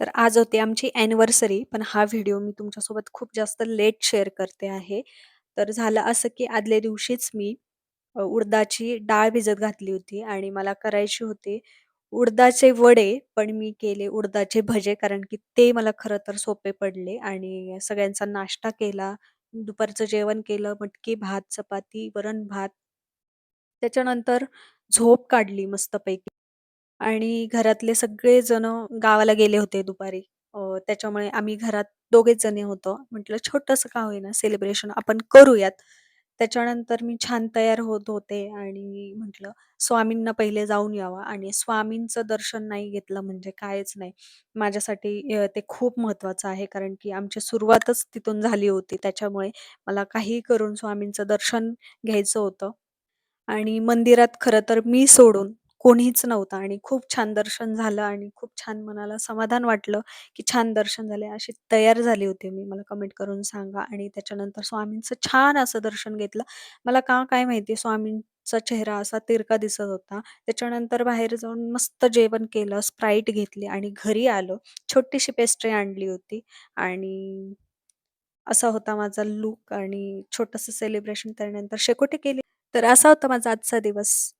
तर आज होती आमची अॅनिव्हर्सरी, पण हा व्हिडिओ मी तुमच्यासोबत खूप जास्त लेट शेअर करते आहे. तर झालं असं, की आदल्या दिवशीच मी अ, उडदाची डाळ भिजत घातली होती आणि मला करायची होती उडदाचे वडे, पण मी केले उडदाचे भजे, कारण की ते मला खरं तर सोपे पडले आणि सगळ्यांचा नाश्ता केला. दुपारचं जेवण केलं, मटकी भात, चपाती, वरण-भात. त्याच्यानंतर झोप काढली मस्तपैकी आणि घरातले सगळेजण गावाला गेले होते दुपारी. अ, त्याच्यामुळे आम्ही घरात दोघेच जणी होतो. म्हटलं छोटंसं का होईना सेलिब्रेशन आपण करूयात. त्याच्यानंतर मी छान तयार होत होते आणि म्हटलं स्वामींना पहिले जाऊन यावं आणि स्वामींचं दर्शन नाही घेतलं म्हणजे कायच नाही. माझ्यासाठी अ, ते खूप महत्त्वाचं आहे, कारण की आमची सुरुवातच तिथून झाली होती. त्याच्यामुळे मला काहीही करून स्वामींचं दर्शन घ्यायचं होतं. आणि मंदिरात खरं तर मी सोडून कोणीच नव्हतं आणि खूप छान दर्शन झालं आणि खूप छान मनाला समाधान वाटलं, की छान दर्शन झाले. अशी तयार झाली होती मी, मला कमेंट करून सांगा आणि त्याच्यानंतर स्वामींचं छान असं दर्शन घेतलं. मला का काय माहिती स्वामींचा चेहरा असा तिरका दिसत होता. त्याच्यानंतर बाहेर जाऊन मस्त जेवण केलं, स्प्राईट घेतली आणि घरी आलो. छोटीशी पेस्ट्री आणली होती आणि असा होता माझा लूक आणि छोटंसं सेलिब्रेशन त्यानंतर शेकोटी केली. तर असा होता माझा आजचा दिवस.